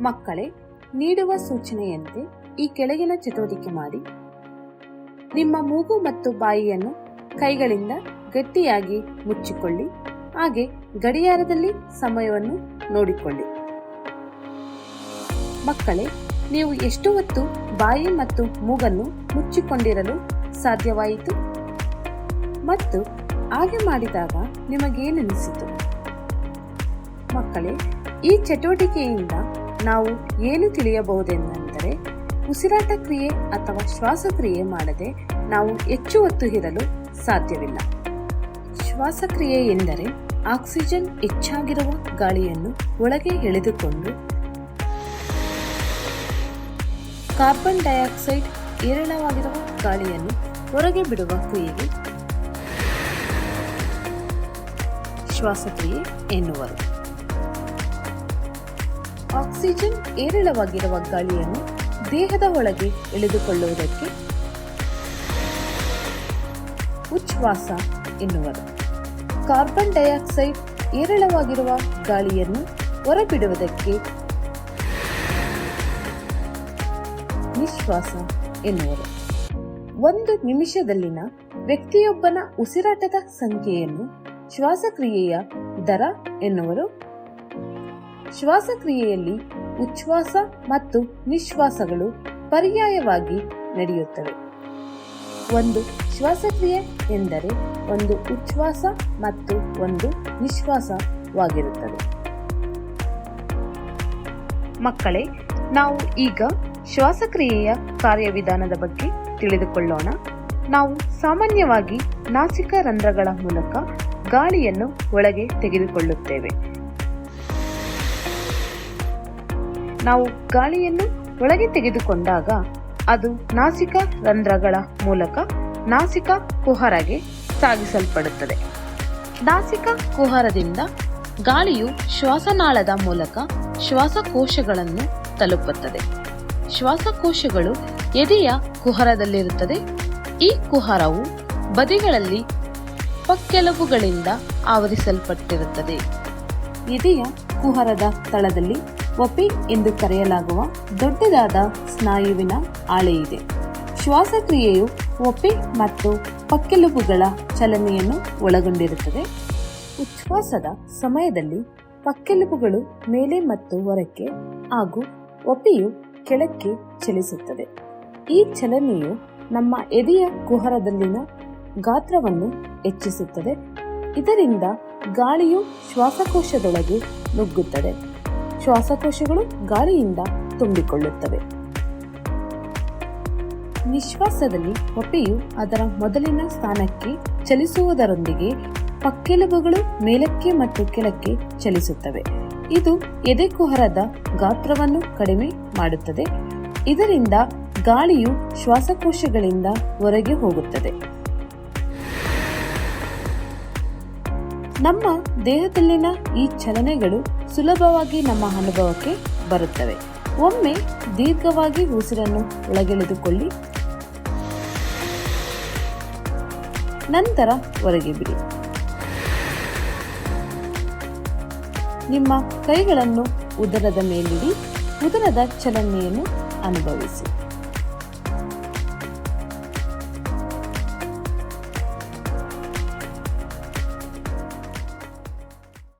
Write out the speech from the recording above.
ಮಕ್ಕಳೇ, ನೀಡುವ ಸೂಚನೆಯಂತೆ ಈ ಕೆಳಗಿನ ಚಟುವಟಿಕೆ ಮಾಡಿ. ನಿಮ್ಮ ಮೂಗು ಮತ್ತು ಬಾಯಿಯನ್ನು ಕೈಗಳಿಂದ ಗಟ್ಟಿಯಾಗಿ ಮುಚ್ಚಿಕೊಳ್ಳಿ. ಹಾಗೆ ಗಡಿಯಾರದಲ್ಲಿ ಸಮಯವನ್ನು ನೋಡಿಕೊಳ್ಳಿ. ಮಕ್ಕಳೇ, ನೀವು ಎಷ್ಟು ಹೊತ್ತು ಬಾಯಿ ಮತ್ತು ಮೂಗನ್ನು ಮುಚ್ಚಿಕೊಂಡಿರಲು ಸಾಧ್ಯವಾಯಿತು? ಮತ್ತು ಹಾಗೆ ಮಾಡಿದಾಗ ನಿಮಗೇನಿಸಿತು ಮಕ್ಕಳೇ, ಈ ಚಟುವಟಿಕೆಯಿಂದ ನಾವು ಏನು ತಿಳಿಯಬಹುದೆಂದರೆ, ಉಸಿರಾಟ ಕ್ರಿಯೆ ಅಥವಾ ಶ್ವಾಸಕ್ರಿಯೆ ಮಾಡದೆ ನಾವು ಹೆಚ್ಚು ಹೊತ್ತು ಇರಲು ಸಾಧ್ಯವಿಲ್ಲ. ಶ್ವಾಸಕ್ರಿಯೆ ಎಂದರೆ ಆಕ್ಸಿಜನ್ ಹೆಚ್ಚಾಗಿರುವ ಗಾಳಿಯನ್ನು ಒಳಗೆ ಎಳೆದುಕೊಂಡು ಕಾರ್ಬನ್ ಡೈಆಕ್ಸೈಡ್ ಏರಳವಾಗಿರುವ ಗಾಳಿಯನ್ನು ಹೊರಗೆ ಬಿಡುವ ಕ್ರಿಯೆಗೆ ಶ್ವಾಸಕ್ರಿಯೆ ಎನ್ನುವರು. ಆಕ್ಸಿಜನ್ ಏರಳವಾಗಿರುವ ಗಾಳಿಯನ್ನು ದೇಹದ ಒಳಗೆ ಎಳೆದುಕೊಳ್ಳುವುದಕ್ಕೆ ಉಚ್ಛ್ವಾಸ ಎನ್ನುವರು. ಕಾರ್ಬನ್ ಡೈಆಕ್ಸೈಡ್ ಏರಳವಾಗಿರುವ ಗಾಳಿಯನ್ನು ಹೊರಬಿಡುವುದಕ್ಕೆ ನಿಶ್ವಾಸ ಎನ್ನುವರು. ಒಂದು ನಿಮಿಷದಲ್ಲಿನ ವ್ಯಕ್ತಿಯೊಬ್ಬನ ಉಸಿರಾಟದ ಸಂಖ್ಯೆಯನ್ನು ಶ್ವಾಸಕ್ರಿಯೆಯ ದರ ಎನ್ನುವರು. ಶ್ವಾಸಕ್ರಿಯೆಯಲ್ಲಿ ಉಚ್ಛ್ವಾಸ ಮತ್ತು ನಿಶ್ವಾಸಗಳು ಪರ್ಯಾಯವಾಗಿ ನಡೆಯುತ್ತವೆ. ಒಂದು ಶ್ವಾಸಕ್ರಿಯೆ ಎಂದರೆ ಒಂದು ಉಚ್ಛ್ವಾಸ ಮತ್ತು ಒಂದು ನಿಶ್ವಾಸವಾಗಿರುತ್ತದೆ. ಮಕ್ಕಳೇ, ನಾವು ಈಗ ಶ್ವಾಸಕ್ರಿಯೆಯ ಕಾರ್ಯವಿಧಾನದ ಬಗ್ಗೆ ತಿಳಿದುಕೊಳ್ಳೋಣ. ನಾವು ಸಾಮಾನ್ಯವಾಗಿ ನಾಸಿಕ ರಂಧ್ರಗಳ ಮೂಲಕ ಗಾಳಿಯನ್ನು ಒಳಗೆ ತೆಗೆದುಕೊಳ್ಳುತ್ತೇವೆ. ನಾವು ಗಾಳಿಯನ್ನು ಒಳಗೆ ತೆಗೆದುಕೊಂಡಾಗ ಅದು ನಾಸಿಕ ರಂಧ್ರಗಳ ಮೂಲಕ ನಾಸಿಕ ಕುಹರಗೆ ಸಾಗಿಸಲ್ಪಡುತ್ತದೆ. ನಾಸಿಕ ಕುಹರದಿಂದ ಗಾಳಿಯು ಶ್ವಾಸನಾಳದ ಮೂಲಕ ಶ್ವಾಸಕೋಶಗಳನ್ನು ತಲುಪುತ್ತದೆ. ಶ್ವಾಸಕೋಶಗಳು ಎದೆಯ ಕುಹರದಲ್ಲಿರುತ್ತದೆ. ಈ ಕುಹರವು ಬದಿಗಳಲ್ಲಿ ಪಕ್ಕೆಲುಬುಗಳಿಂದ ಆವರಿಸಲ್ಪಟ್ಟಿರುತ್ತದೆ. ಎದೆಯ ಕುಹರದ ತಳದಲ್ಲಿ ಒಪಿ ಎಂದು ಕರೆಯಲಾಗುವ ದೊಡ್ಡದಾದ ಸ್ನಾಯುವಿನ ಹಾಳೆಯಿದೆ ಶ್ವಾಸಕ್ರಿಯೆಯು ಒಪಿಕ್ ಮತ್ತು ಪಕ್ಕೆಲುಬುಗಳ ಚಲನೆಯನ್ನು ಒಳಗೊಂಡಿರುತ್ತದೆ. ಉಚ್ಛ್ವಾಸದ ಸಮಯದಲ್ಲಿ ಪಕ್ಕೆಲುಬುಗಳು ಮೇಲೆ ಮತ್ತು ಹೊರಕ್ಕೆ ಹಾಗೂ ಒಪಿಯು ಕೆಳಕ್ಕೆ ಚಲಿಸುತ್ತದೆ. ಈ ಚಲನೆಯು ನಮ್ಮ ಎದೆಯ ಕುಹರದಲ್ಲಿನ ಗಾತ್ರವನ್ನು ಹೆಚ್ಚಿಸುತ್ತದೆ. ಇದರಿಂದ ಗಾಳಿಯು ಶ್ವಾಸಕೋಶದೊಳಗೆ ನುಗ್ಗುತ್ತದೆ. ಶ್ವಾಸಕೋಶಗಳು ಗಾಳಿಯಿಂದ ತುಂಬಿಕೊಳ್ಳುತ್ತವೆ. ನಿಶ್ವಾಸದಲ್ಲಿ ಹೊಟ್ಟೆಯು ಅದರ ಮೊದಲಿನ ಸ್ಥಾನಕ್ಕೆ ಚಲಿಸುವುದರೊಂದಿಗೆ ಪಕ್ಕೆಲುಬುಗಳು ಮೇಲಕ್ಕೆ ಮತ್ತು ಕೆಳಕ್ಕೆ ಚಲಿಸುತ್ತವೆ. ಇದು ಎದೆಕುಹರದ ಗಾತ್ರವನ್ನು ಕಡಿಮೆ ಮಾಡುತ್ತದೆ. ಇದರಿಂದ ಗಾಳಿಯು ಶ್ವಾಸಕೋಶಗಳಿಂದ ಹೊರಗೆ ಹೋಗುತ್ತದೆ. ನಮ್ಮ ದೇಹದಲ್ಲಿನ ಈ ಚಲನೆಗಳು ಸುಲಭವಾಗಿ ನಮ್ಮ ಅನುಭವಕ್ಕೆ ಬರುತ್ತವೆ. ಒಮ್ಮೆ ದೀರ್ಘವಾಗಿ ಉಸಿರನ್ನು ಒಳಗೆಳೆದುಕೊಳ್ಳಿ. ನಂತರ ಹೊರಗೆ ಬಿಡಿ. ನಿಮ್ಮ ಕೈಗಳನ್ನು ಉದರದ ಮೇಲಿಡಿ. ಉದರದ ಚಲನೆಯನ್ನು ಅನುಭವಿಸಿ.